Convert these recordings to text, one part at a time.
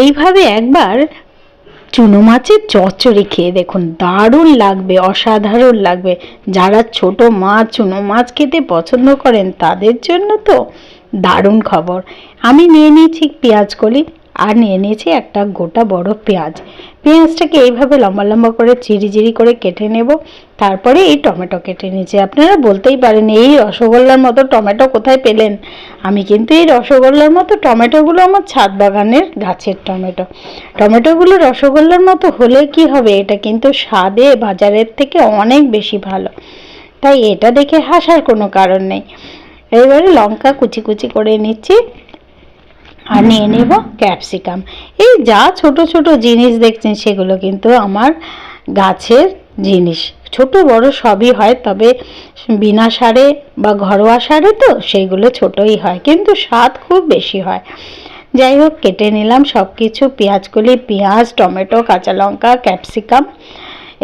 এইভাবে একবার চুনো মাছের চচ্চড়ি খেয়ে দেখুন। দারুণ লাগবে, অসাধারণ লাগবে। যারা ছোট মাছ চুনো মাছ খেতে পছন্দ করেন, তাদের জন্য তো দারুণ খবর। আমি নিয়ে নিয়েছি পেঁয়াজ কলি। আর নিয়ে নিয়েছি একটা গোটা বড় পেঁয়াজ। পেঁয়াজটাকে এইভাবে লম্বা লম্বা করে চিরি চিরি করে কেটে নেব। তারপরে এই টমেটো কেটে নিয়েছি। আপনারা বলতেই পারেন, এই রসগোল্লার মতো টমেটো কোথায় পেলেন? আমি কিন্তু এই রসগোল্লার মতো টমেটোগুলো আমার ছাদ বাগানের গাছের টমেটো। টমেটোগুলো রসগোল্লার মতো হলে কি হবে? এটা কিন্তু স্বাদে বাজারের থেকে অনেক বেশি ভালো। তাই এটা দেখে হাসার কোনো কারণ নেই। এবারে লঙ্কা কুচি কুচি করে নিচ্ছি। আর নিয়ে নেব ক্যাপসিকাম। এই যা ছোট ছোট জিনিস দেখছেন, সেগুলো কিন্তু আমার গাছের জিনিস। ছোট বড় সবই হয়, তবে বিনা সারে বা ঘরোয়া সারে তো সেইগুলো ছোটই হয়, কিন্তু স্বাদ খুব বেশি হয়। যাই হোক, কেটে নিলাম সব কিছু পেঁয়াজগুলি, পেঁয়াজ, টমেটো, কাঁচা লঙ্কা, ক্যাপসিকাম।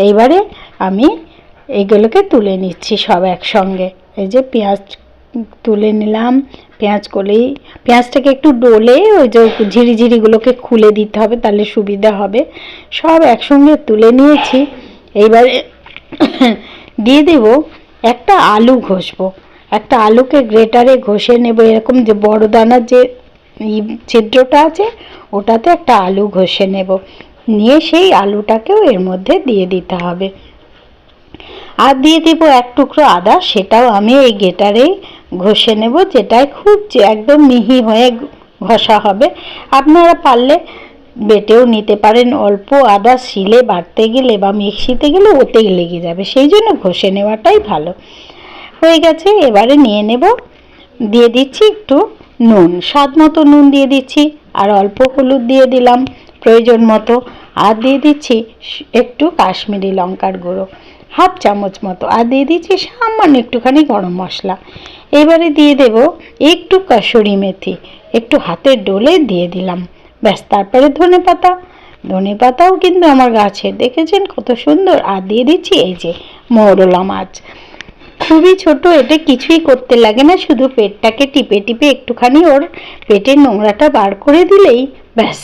এইবারে আমি এইগুলোকে তুলে নিচ্ছি সব একসঙ্গে। এই যে পেঁয়াজ তুলে নিলাম। পেঁয়াজ কলি পেঁয়াজটাকে একটু ডলে ওই যে ঝিরিঝিরিগুলোকে খুলে দিতে হবে, তাহলে সুবিধা হবে। সব একসঙ্গে তুলে নিয়েছি। এইবারে দিয়ে দেব একটা আলু ঘষবো। একটা আলুকে গ্রেটারে ঘষে নেব, এরকম যে বড় দানার যে ছিদ্রটা আছে, ওটাতে একটা আলু ঘষে নেব। নিয়ে সেই আলুটাকেও এর মধ্যে দিয়ে দিতে হবে। আর দিয়ে দেবো এক টুকরো আদা, সেটাও আমি এই গেটারেই ঘষে নেব, যেটায় খুব একদম মিহি হয়ে ঘষা হবে। আপনারা পারলে বেটেও নিতে পারেন, অল্প আদা শিলে বাটতে গেলে বা মিক্সিতে গেলে ওতেই লেগে যাবে। সেই জন্য ঘষে নেওয়াটাই ভালো। হয়ে গেছে, এবারে নিয়ে নেব। দিয়ে দিচ্ছি একটু নুন। স্বাদ মতো নুন দিয়ে দিচ্ছি, আর অল্প হলুদ দিয়ে দিলাম প্রয়োজন মতো। আর দিয়ে দিচ্ছি একটু কাশ্মীরি লঙ্কার গুঁড়ো, হাফ চামচ মতো। আর দিয়ে দিচ্ছি সামান্য একটুখানি গরম মশলা। এবারে দিয়ে দেব একটু কাসুরি মেথি। একটু হাতের ডোলে দিয়ে দিলাম। ব্যাস, তারপরে ধনে পাতা। ধনে পাতাও কিন্তু আমার গাছের দেখেছেন কত সুন্দর? আর দিয়ে দিচ্ছি এই যে মৌরলা মাছ। খুবই ছোট, এটা কিছুই করতে লাগে না, শুধু পেটটাকে টিপে টিপে একটুখানি ওর পেটের নোংরাটা বার করে দিলেই ব্যাস,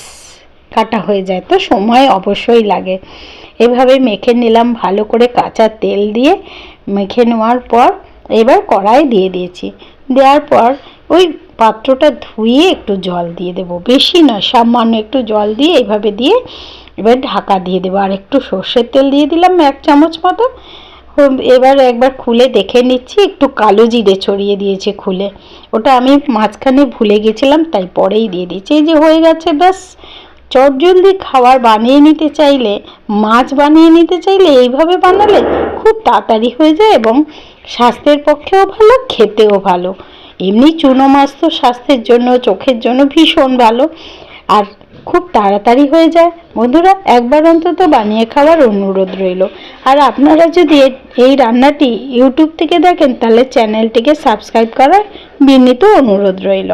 কাটা হয়ে যায়। তো সময় অবশ্যই লাগে। এভাবে মেখে নিলাম ভালো করে কাঁচা তেল দিয়ে। মেখে নেওয়ার পর এবার কড়াই দিয়ে দিয়েছি। দেওয়ার পর ওই পাত্রটা ধুয়ে একটু জল দিয়ে দেব। বেশি নয় সামান্য একটু জল দিয়ে এইভাবে দিয়ে এবার ঢাকা দিয়ে দেবো। আর একটু সর্ষের তেল দিয়ে দিলাম এক চামচ মতো। এবার একবার খুলে দেখে নিচ্ছি, একটু কালো জিরে ছড়িয়ে দিয়েছে খুলে। ওটা আমি মাঝখানে ভুলে গেছিলাম, তাই পরেই দিয়ে দিয়েছি এই যে হয়ে গেছে, ব্যাস। চটজলদি খাবার বানিয়ে নিতে চাইলে, মাছ বানিয়ে নিতে চাইলে এইভাবে বানালে খুব তাড়াতাড়ি হয়ে যায় এবং স্বাস্থ্যের পক্ষেও ভালো, খেতেও ভালো। এমনি চুনো মাছ তো স্বাস্থ্যের জন্য, চোখের জন্য ভীষণ ভালো। আর খুব তাড়াতাড়ি হয়ে যায়। বন্ধুরা, একবার অন্তত বানিয়ে খাওয়ার অনুরোধ রইল। আর আপনারা যদি এই রান্নাটি ইউটিউব থেকে দেখেন, তাহলে চ্যানেলটিকে সাবস্ক্রাইব করার বিনীত অনুরোধ রইল।